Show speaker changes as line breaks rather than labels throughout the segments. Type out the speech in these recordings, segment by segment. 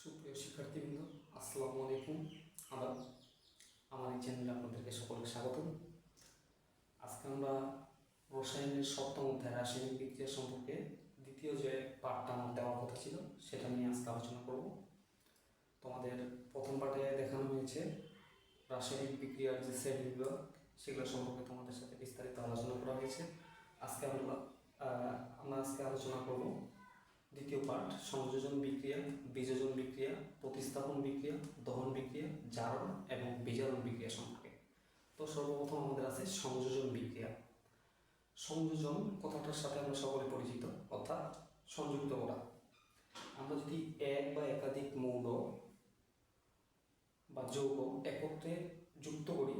সুপ্রিয় শিক্ষার্থীবৃন্দ, আসসালামু আলাইকুম। আদাব আমার এই চ্যানেলে আপনাদেরকে সকলকে স্বাগতম। আজকে আমরা রসায়নের সপ্তম অধ্যায়, রাসায়নিক বিক্রিয়া সম্পর্কে দ্বিতীয় যে পাঠটা আমার দেওয়ার কথা ছিল, সেটা নিয়ে আজকে আলোচনা করব। তোমাদের প্রথম পাঠে দেখানো হয়েছে রাসায়নিক বিক্রিয়ার যে শ্রেণি বিভাগ, সেগুলো সম্পর্কে তোমাদের সাথে বিস্তারিত আলোচনা করা হয়েছে। আজকে আমরা আমরা আজকে আলোচনা করব দ্বিতীয় পার্ট সংযোজন বিক্রিয়া, বিযোজন বিক্রিয়া, প্রতিস্থাপন বিক্রিয়া, দহন বিক্রিয়া, জারণ এবং বিজারণ বিক্রিয়া সম্পর্কে। তো সর্বপ্রথম আমাদের আছে সংযোজন বিক্রিয়া। সংযোজন কথাটার সাথে আমরা সকলে পরিচিত, অর্থাৎ সংযুক্ত করা। আমরা যদি এক বা একাধিক মৌল বা যৌগ একত্রে যুক্ত করি,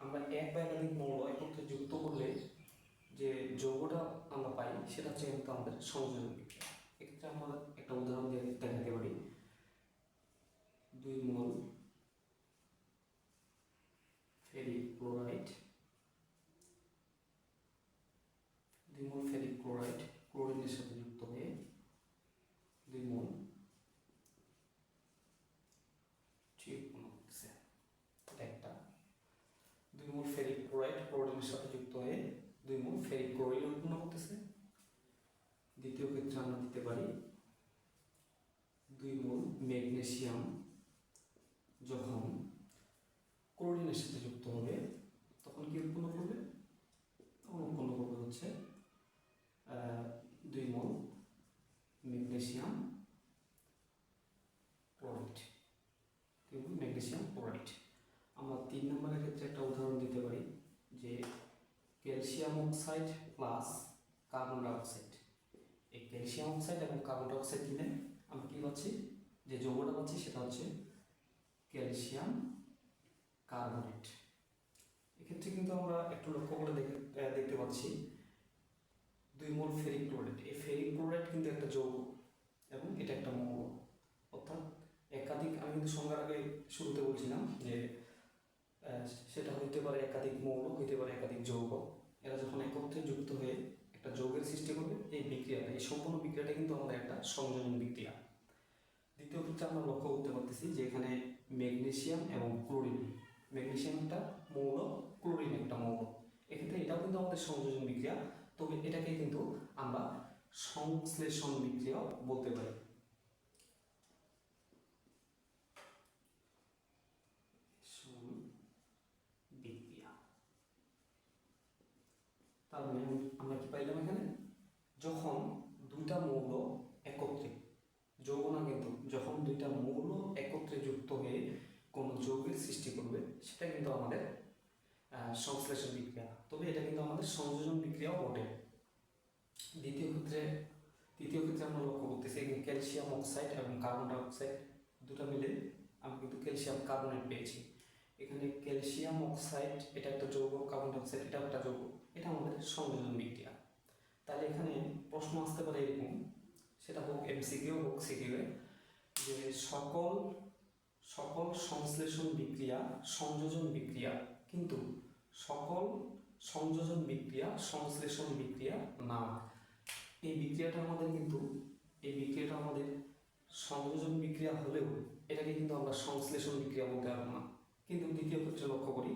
আমরা এক বা একাধিক মৌল একত্রে যুক্ত করলে যে যৌগটা আমরা পাই, সেটা হচ্ছে কিন্তু আমাদের সংযোজন বিক্রিয়া। এক্ষেত্রে আমরা একটা উদাহরণ দেখাতে পারি। দুই মোল ফেরিক ক্লোরাইড দুই মোল ফেরিক ক্লোরাইড ক্লোরিনের সাথে যুক্ত হয়ে দুই মোল একটা। দুই মোল ফেরিক ক্লোরাইড ক্লোরিনের সাথে যুক্ত হয়ে দুই মোল ফেরিক ক্লোরাইড উৎপন্ন করতেছে। দ্বিতীয় ক্ষেত্রে আমরা দিতে পারি দুই মোল ম্যাগনেসিয়াম যখন ক্লোরিনের সাথে যুক্ত হবে, তখন কি উৎপন্ন করবে? তখন উৎপন্ন করবে হচ্ছে দুই mole magnesium chloride. Magnesium chloride. আমরা তিন নম্বরের ক্ষেত্রে একটা উদাহরণ দিতে পারি যে calcium oxide plus carbon dioxide এই ক্যালসিয়াম অক্সাইড এবং কার্বন ডাইঅক্সাইড দিলে আমরা কী পাচ্ছি যে যৌগটা পাচ্ছি সেটা হচ্ছে ক্যালসিয়াম কার্বনেট। এক্ষেত্রে কিন্তু আমরা একটু লক্ষ্য করে দেখে দেখতে পাচ্ছি দুই মোল ফেরিক ক্লোরাইড। এই ফেরিক ক্লোরাইড কিন্তু একটা যৌগ এবং এটা একটা মৌল। অর্থাৎ একাধিক, আমি কিন্তু সংজ্ঞার আগে শুরুতে বলছিলাম যে সেটা হইতে পারে একাধিক মৌল, হইতে পারে একাধিক যৌগ। এরা যখন একত্রে যুক্ত হয়ে একটা যৌগের সৃষ্টি করবে, এই বিক্রিয়াটা, এই সম্পূর্ণ বিক্রিয়াটা কিন্তু আমাদের একটা সংযোজন বিক্রিয়া। দ্বিতীয় ক্ষেত্রে আমরা লক্ষ্য করতে পারতেছি যে এখানে ম্যাগনেশিয়াম এবং ক্লোরিন ম্যাগনেশিয়াম একটা মৌল, ক্লোরিন একটা মৌল। এক্ষেত্রে এটাও কিন্তু আমাদের সংযোজন বিক্রিয়া। তবে এটাকে কিন্তু আমরা সংশ্লেষণ বিক্রিয়াও বলতে পারি সং- বিক্রিয়া তার মানে আমরা কি পাইলাম এখানে? যখন দুইটা মৌল একত্রে, যৌগ না কিন্তু, যখন দুইটা মৌল একত্রে যুক্ত হয়ে কোনো যৌগের সৃষ্টি করবে, সেটা কিন্তু আমাদের সংশ্লেষণ বিক্রিয়া। তবে এটা কিন্তু আমাদের সংযোজন বিক্রিয়াও বটে। দ্বিতীয় ক্ষেত্রে, তৃতীয় ক্ষেত্রে আমরা লক্ষ্য করতেছি ক্যালসিয়াম অক্সাইড এবং কার্বন ডাইঅক্সাইড দুটো মিলে আমি কিন্তু ক্যালসিয়াম কার্বনেট পেয়েছি। এখানে ক্যালসিয়াম অক্সাইড, এটা একটা যৌগ, কার্বন ডাইঅক্সাইড, এটা একটা যৌগ। এটা আমাদের সংযোজন বিক্রিয়া। তাহলে এখানে প্রশ্ন আসতে পারে এরকম, সেটা হোক এমসিকিউ হোক সিকিউ যে সকল সকল সংশ্লেষণ বিক্রিয়া, সংযোজন বিক্রিয়া, কিন্তু সকল সংযোজন বিক্রিয়া, সংশ্লেষণ বিক্রিয়া না। এই বিক্রিয়াটা আমাদের কিন্তু, এই বিক্রিয়াটা আমাদের সংযোজন বিক্রিয়া হলেও এটাকে কিন্তু আমরা সংশ্লেষণ বিক্রিয়া বলতে পারব না। কিন্তু দ্বিতীয় ক্ষেত্রে লক্ষ্য করি,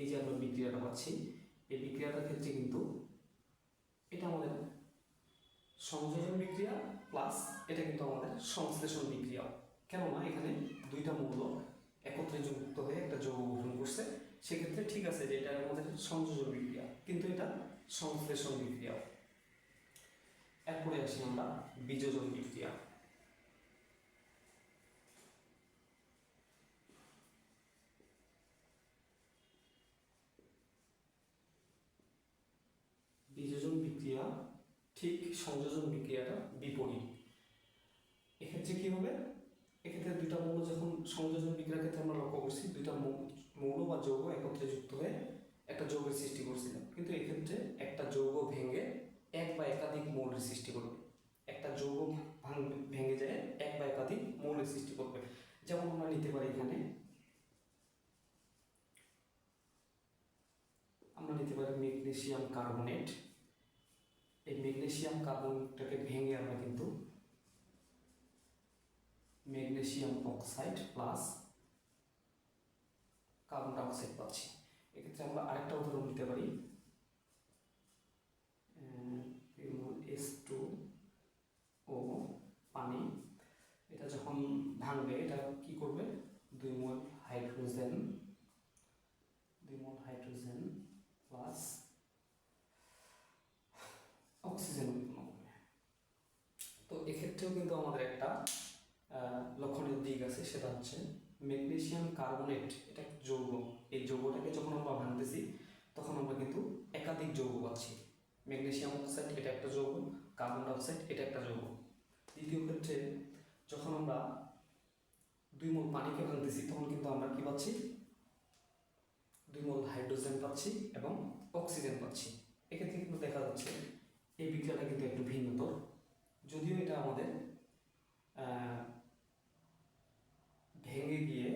এই যে আমরা বিক্রিয়াটা পাচ্ছি এই বিক্রিয়াটার ক্ষেত্রে কিন্তু এটা আমাদের সংযোজন বিক্রিয়া প্লাস এটা কিন্তু আমাদের সংশ্লেষণ বিক্রিয়া। কেননা এখানে দুইটা মৌল একত্রে যুক্ত হয়ে একটা যৌগ গঠন করছে। সেক্ষেত্রে ঠিক আছে যে এটা আমাদের সংযোজন বিক্রিয়া, কিন্তু এটা সংশ্লেষণ বিক্রিয়া। এরপরে আসি আমরা বীজোজন বিক্রিয়া বীজোজন বিক্রিয়া ঠিক সংযোজন বিক্রিয়াটা বিপরীত। এক্ষেত্রে কি হবে? এক্ষেত্রে দুইটা মৌল যখন সংযোজন বিক্রিয়ার ক্ষেত্রে আমরা লক্ষ্য করছি, দুইটা মৌল বা যৌগ একত্রে যুক্ত হয়ে একটা যৌগের সৃষ্টি করছিলাম কিন্তু এক্ষেত্রে একটা যৌগ ভেঙে এক বা একাধিক মৌলের সৃষ্টি করবে। একটা যৌগ ভাঙ- যায়, এক বা একাধিক মৌলের সৃষ্টি করবে। যেমন আমরা নিতে পারি এখানে, আমরা নিতে পারি ম্যাগনেসিয়াম কার্বনেট। এই ম্যাগনেসিয়াম কার্বনেটটাকে ভেঙে আমরা কিন্তু magnesium oxide plus carbon dioxide পাচ্ছি। এক্ষেত্রে আমরা আরেকটা উদাহরণ দিতে পারি। এস টু ও পানি, এটা যখন ভাঙবে, এটা কি করবে? দুই মোল হাইড্রোজেন দুই মোল হাইড্রোজেন প্লাস অক্সিজেন উৎপন্ন করবে তো এক্ষেত্রেও কিন্তু আমাদের একটা আহ, লক্ষণীয় দিক আছে সেটা হচ্ছে ম্যাগনেসিয়াম কার্বনেট, এটা যৌগ। এই যৌগটাকে যখন আমরা ভাঙতেছি, তখন আমরা কিন্তু একাধিক যৌগ পাচ্ছি। ম্যাগনেসিয়াম অক্সাইড এটা একটা যৌগ, কার্বন ডাইঅক্সাইড এটা একটা যৌগ। দ্বিতীয় ক্ষেত্রে, যখন আমরা দুই মোল পানিকে ভাঙতেছি, তখন কিন্তু আমরা কি পাচ্ছি? দুই মোল হাইড্রোজেন পাচ্ছি এবং অক্সিজেন পাচ্ছি। এক্ষেত্রে কিন্তু দেখা যাচ্ছে, এই বিক্রিয়াটা কিন্তু একটু ভিন্নতর। যদিও এটা আমাদের ভেঙে গিয়ে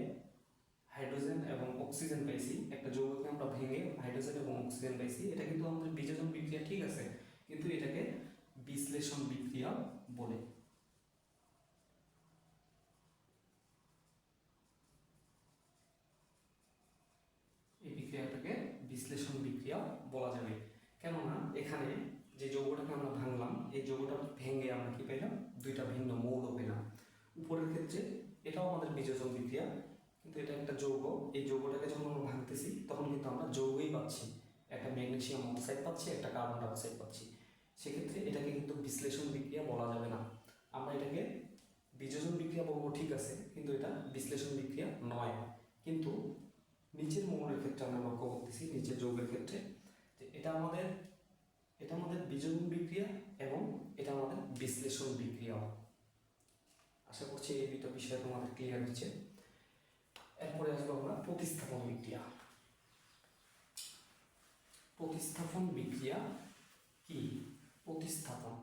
হাইড্রোজেন এবং অক্সিজেন পাইছি। একটা যৌগকে আমরা ভেঙে হাইড্রোজেন এবং অক্সিজেন পাইছি। এটা কিন্তু আমাদের বিযোজন বিক্রিয়া, ঠিক আছে? কিন্তু এটাকে বিশ্লেষণ বিক্রিয়া বলে। এই বিক্রিয়াটাকে বিশ্লেষণ বিক্রিয়া বলা যাবে। কেননা, এখানে যে যৌগটাকে আমরা ভাঙলাম, এই যৌগটা ভেঙে আমরা কি পেলাম দুইটা ভিন্ন মৌল পেলাম। উপরের ক্ষেত্রে এটাও আমাদের বিযোজন বিক্রিয়া। কিন্তু এটা একটা যৌগ। এই যৌগটাকে যখন আমরা ভাঙতেছি, তখন কিন্তু আমরা যৌগই পাচ্ছি। একটা ম্যাগনেশিয়াম অক্সাইড পাচ্ছি, একটা কার্বন ডাইঅক্সাইড পাচ্ছি। সেক্ষেত্রে এটাকে কিন্তু বিশ্লেষণ বিক্রিয়া বলা যাবে না। আমরা এটাকে বিযোজন বিক্রিয়া বলব, ঠিক আছে, কিন্তু এটা বিশ্লেষণ বিক্রিয়া নয়। কিন্তু নিচের মৌলের ক্ষেত্রে আমরা লক্ষ্য করতেছি, নিচের যৌগের ক্ষেত্রে, যে এটা আমাদের এটা আমাদের বিযোজন বিক্রিয়া এবং এটা আমাদের বিশ্লেষণ বিক্রিয়া। আশা করছি এই দুটো বিষয় তোমাদের ক্লিয়ার হচ্ছে এরপরে আসব আমরা প্রতিস্থাপন বিক্রিয়া। প্রতিস্থাপন বিক্রিয়া কি? প্রতিস্থাপন।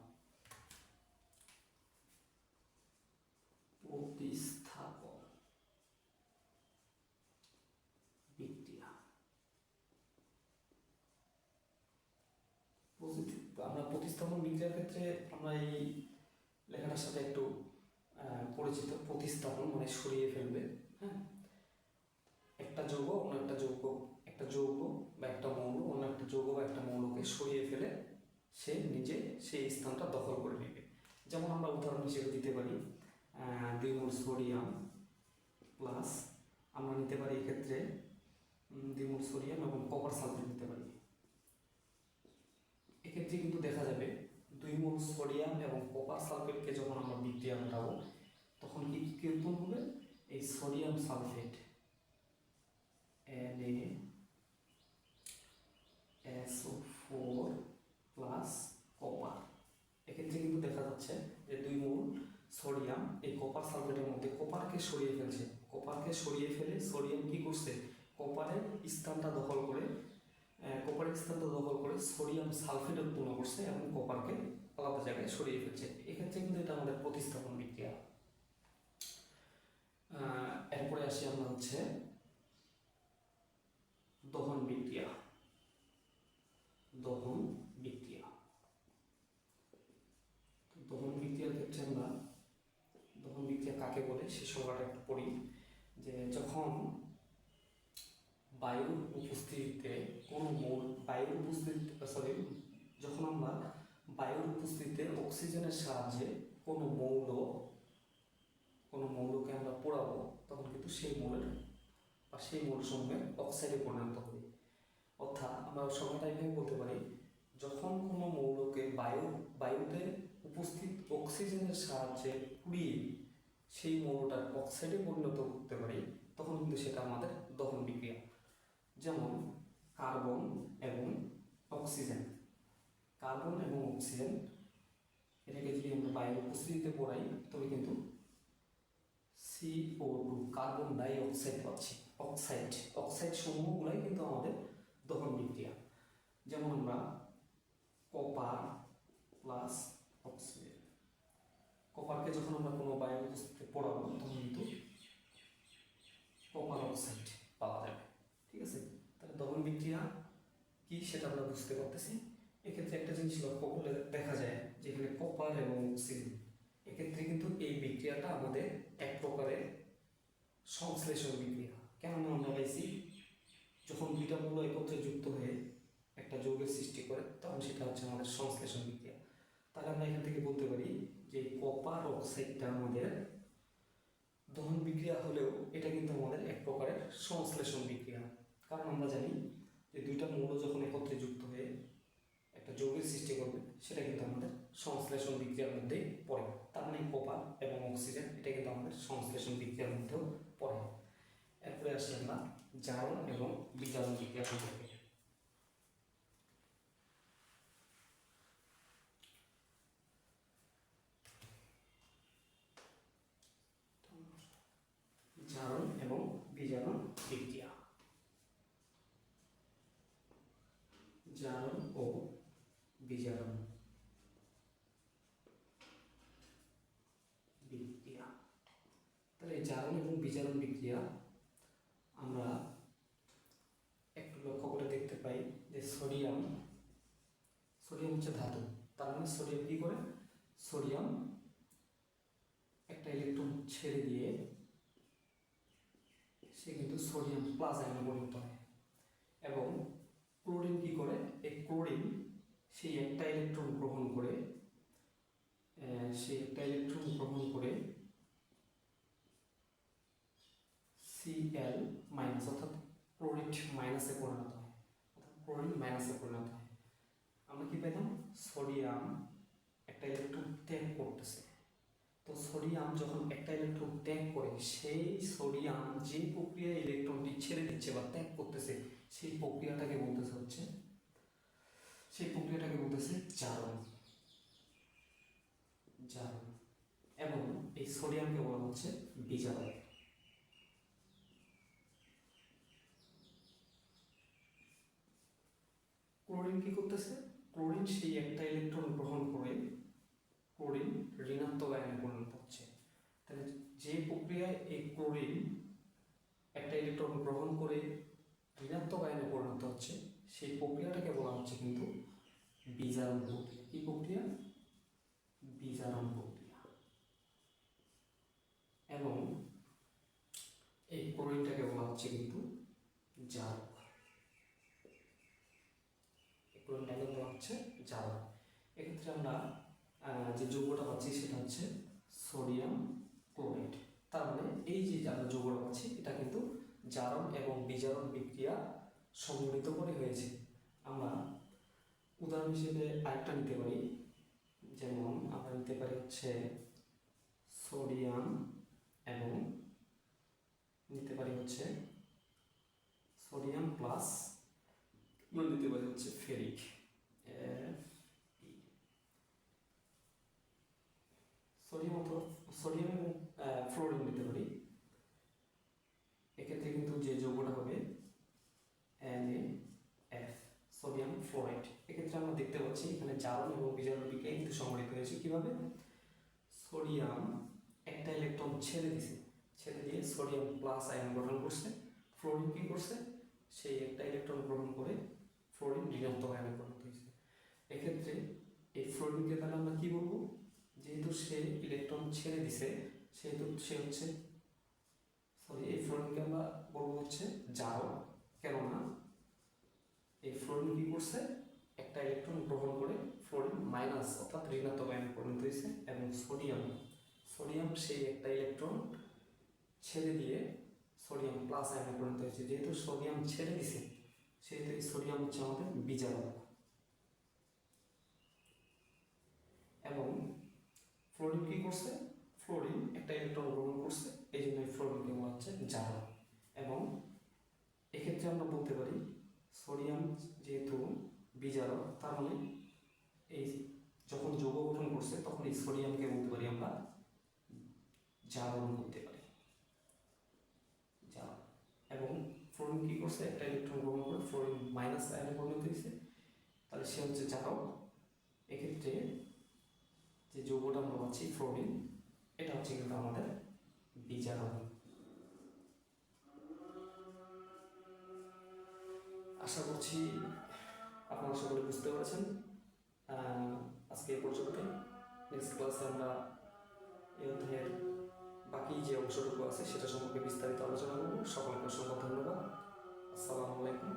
প্রতিস্থাপন বিক্রিয়া। আমরা প্রতিস্থাপন বিক্রিয়ার ক্ষেত্রে আমরা এই লেখাটার সাথে একটু পরিচিত, প্রতিস্থাপন মানে সরিয়ে ফেলবে। হ্যাঁ? একটা যৌগ, অন্য একটা যৌগ একটা যৌগ বা একটা মৌল, অন্য একটা যৌগ বা একটা মৌলকে সরিয়ে ফেলে সে নিজে সেই স্থানটা দখল করে নেবে। যেমন আমরা উদাহরণ হিসেবে দিতে পারি দুই সোডিয়াম প্লাস আমরা নিতে পারি এক্ষেত্রে দুই সোডিয়াম এবং কপার সালফেট নিতে পারি। এক্ষেত্রে কিন্তু দেখা যাবে দুই মোল সোডিয়াম এবং কপার সালফেটকে যখন আমরা বিক্রিয়া ঘটাবো, তখন কি কি উৎপন্ন হবে? এই sodium sulphate Na SO4 plus copper এক্ষেত্রে কিন্তু দেখা যাচ্ছে যে দুই মূল সোডিয়াম এই কপার সালফেটের মধ্যে কপারকে সরিয়ে ফেলছে। কপারকে সরিয়ে ফেলে সোডিয়াম কি করছে? কপারের স্থানটা দখল করে স্থানটা দখল করে সোডিয়াম সালফেট উৎপন্ন করছে এবং কপারকে আলাদা জায়গায় সরিয়ে ফেলছে। এক্ষেত্রে কিন্তু এটা আমাদের প্রতিস্থাপন বিক্রিয়া। এরপরে আসি আমরা হচ্ছে দহন বিক্রিয়া। দহন বিক্রিয়া। দহন বিক্রিয়ার ক্ষেত্রে আমরা, দহন বিক্রিয়া কাকে বলে সে সংজ্ঞাটা একটু পড়ি। যে যখন বায়ুর উপস্থিতিতে কোনো মৌল বায়ুর উপস্থিতিতে সরি যখন আমরা বায়ুর উপস্থিতিতে অক্সিজেনের সাহায্যে কোনো মৌল, কোনো মৌলকে আমরা পোড়াবো, তখন কিন্তু সেই মৌলের বা সেই মৌলসমূহের অক্সাইডে পরিণত হবে। অর্থাৎ আমরা সংজ্ঞাটা এভাবে বলতে পারি, যখন কোনো মৌলকে বায়ু, বায়ুতে উপস্থিত অক্সিজেনের সাহায্যে পুড়িয়ে সেই মৌলটার অক্সাইডে পরিণত করতে পারি, তখন কিন্তু সেটা আমাদের দহন বিক্রিয়া। যেমন কার্বন এবং অক্সিজেন। কার্বন এবং অক্সিজেন, এটাকে যদি আমরা বায়ুর উপস্থিতিতে পড়াই, তবে কিন্তু C O two carbon dioxide পাচ্ছি অক্সাইড অক্সাইড সমূহগুলাই কিন্তু আমাদের দহন বিক্রিয়া। যেমন আমরা কপার প্লাস অক্সিজেন কপারকে যখন আমরা কোনো বায়ু উপস্থিতিতে পড়াবো, তখন কিন্তু কপার অক্সাইড পাওয়া যাবে। ঠিক আছে? দহন বিক্রিয়া কি সেটা আমরা বুঝতে পারতেছি। এক্ষেত্রে একটা জিনিস লক্ষ্য করলে দেখা যায় যেখানে কপার এবং অক্সিজেন এক্ষেত্রে কিন্তু এই বিক্রিয়াটা আমাদের এক প্রকারের সংশ্লেষণ বিক্রিয়া। কেননা আমরা পাইছি যখন দুইটা মূল একত্রে যুক্ত হয়ে একটা যৌগের সৃষ্টি করে, তখন সেটা হচ্ছে আমাদের সংশ্লেষণ বিক্রিয়া। তাহলে আমরা এখান থেকে বলতে পারি যে কপার অক্সাইডটা আমাদের দহন বিক্রিয়া হলেও এটা কিন্তু আমাদের এক প্রকারের সংশ্লেষণ বিক্রিয়া। কারণ আমরা জানি যে দুইটা মৌল যখন একত্রে যুক্ত হয়ে একটা যৌগের সৃষ্টি করবে, সেটা কিন্তু আমাদের সংশ্লেষণ বিক্রিয়ার মধ্যেই পড়ে। তার মানে কপার এবং অক্সিজেন, এটা কিন্তু আমাদের সংশ্লেষণ বিক্রিয়ার মধ্যেও পড়ে। এরপরে আসি আমরা জারণ এবং বিজারণ বিক্রিয়া সম্পর্কে জারণ এবং বিজারণ বিক্রিয়া জারণ ও বিজারণ বিক্রিয়া তাহলে এই জারণ এবং বিজারণ বিক্রিয়া আমরা একটু লক্ষ্য করে দেখতে পাই যে সোডিয়াম সোডিয়াম হচ্ছে ধাতু। তার মানে সোডিয়াম কি করে? সোডিয়াম একটা ইলেকট্রন ছেড়ে দিয়ে সে কিন্তু সোডিয়াম প্লাস আয়নে পরিণত হয়। এবং ক্লোরিন কি করে? এই ক্লোরিন সেই একটা ইলেকট্রন গ্রহণ করে সেই একটা ইলেকট্রন গ্রহণ করে সিএল মাইনাস অর্থাৎ ক্লোরিন মাইনাসে পরিণত হয়। অর্থাৎ ক্লোরিন মাইনাসে পরিণত হয়। আমরা কি পেলাম সোডিয়াম একটা ইলেকট্রন ত্যাগ করতেছে। তো সোডিয়াম যখন একটা ইলেকট্রন ত্যাগ করে, সেই সোডিয়াম যে প্রক্রিয়ায় ইলেকট্রনটি ছেড়ে দিচ্ছে বা ত্যাগ করতেছে, সেই প্রক্রিয়াটাকে বলতেছে হচ্ছে, সেই প্রক্রিয়াটাকে বলতেছে জারণ। জারণ। এবং এই সোডিয়ামকে বলা হচ্ছে বিজারণ ক্লোরিন কি করতেছে ক্লোরিন সেই একটা ইলেকট্রন গ্রহণ করে, ক্লোরিন ঋণাত্মক আয়নে পরিণত হচ্ছে। তাহলে যে প্রক্রিয়ায় এই ক্লোরিন একটা ইলেকট্রন গ্রহণ করে ঋণাত্মক আয়নে পরিণত হচ্ছে, সেই প্রক্রিয়াটাকে বলা হচ্ছে কিন্তু বিজারণ প্রক্রিয়া। কি প্রক্রিয়া? বিজারণ প্রক্রিয়া। এবং এই ক্লোরিনটাকে বলা হচ্ছে কিন্তু জারক এই ক্লোরিনটাকে বলা হচ্ছে জারক এক্ষেত্রে আমরা যে যৌগটা পাচ্ছি সেটা হচ্ছে সোডিয়াম ক্লোরাইড তার মানে এই যে আমরা যৌগটা পাচ্ছি, এটা কিন্তু জারণ এবং বিজারণ বিক্রিয়া সম্মিলিত করে হয়েছে। আমরা উদাহরণ হিসেবে আরেকটা নিতে পারি, যেমন আমরা নিতে পারি হচ্ছে সোডিয়াম এবং নিতে পারি হচ্ছে সোডিয়াম প্লাস আমরা নিতে পারি হচ্ছে ফেরিক সোডিয়াম সোডিয়াম এবং ফ্লোরিন নিতে পারি। এক্ষেত্রে কিন্তু যে যৌগটা হবে এন এফ সোডিয়াম ফ্লোরাইড এক্ষেত্রে আমরা দেখতে পাচ্ছি এখানে জারণ এবং বিজারণ বিক্রিয়া কিন্তু সংগঠিত হয়েছে কীভাবে? সোডিয়াম একটা ইলেকট্রন ছেড়ে দিছে। ছেড়ে দিয়ে সোডিয়াম প্লাস আয়ন গঠন করছে ফ্লোরিন কি করছে? সেই একটা ইলেকট্রন গ্রহণ করে ফ্লোরিন ঋণাত্মক আয়নে পরিণত হয়েছে। এক্ষেত্রে এই ফ্লোরিনকে তাহলে আমরা কি বলব? যেহেতু সে ইলেকট্রন ছেড়ে দিছে, সেহেতু সে হচ্ছে সরি এই ফ্লোরিনকে আমরা বলব হচ্ছে জারণ। কেননা এই ফ্লোরিন কি করছে? একটা ইলেকট্রন গ্রহণ করে ফ্লোরিন মাইনাস অর্থাৎ ঋণাত্মক আয়নে পরিণত হয়েছে এবং সোডিয়াম সোডিয়াম সেই একটা ইলেকট্রন ছেড়ে দিয়ে সোডিয়াম প্লাস আয়নে পরিণত হয়েছে। যেহেতু সোডিয়াম ছেড়ে দিছে, সেহেতু সোডিয়াম হচ্ছে আমাদের বিজারক এবং ফ্লোরিন কি করছে? ফ্লোরিন একটা ইলেকট্রন গ্রহণ করছে। এই জন্য এই ফ্লোরিনকে বলা হচ্ছে জারণ এবং এক্ষেত্রে আমরা বলতে পারি সোডিয়াম যেহেতু বিজারক তার মানে এই যখন যৌগ গঠন করছে, তখন এই সোডিয়ামকে বলতে পারি আমরা জারণ করতে পারি। জারণ এবং ফ্লোরিন কি করছে? একটা ইলেকট্রন গ্রহণ করে ফ্লোরিন মাইনাস আয়নে পরিণত হয়েছে। তাহলে সে হচ্ছে জারক এক্ষেত্রে যে যৌগটা আমরা পাচ্ছি ফ্লোরিন এটা হচ্ছে কিন্তু আমাদের বিচারক আশা করছি আপনারা সকলে বুঝতে পারছেন। আজকে পর্যন্ত নেক্সট ক্লাসে আমরা এই অধ্যায়ের বাকি যে অংশটুকু আছে, সেটা সম্পর্কে বিস্তারিত আলোচনা করব। সকলকে অসংখ্য ধন্যবাদ। আসসালামু আলাইকুম।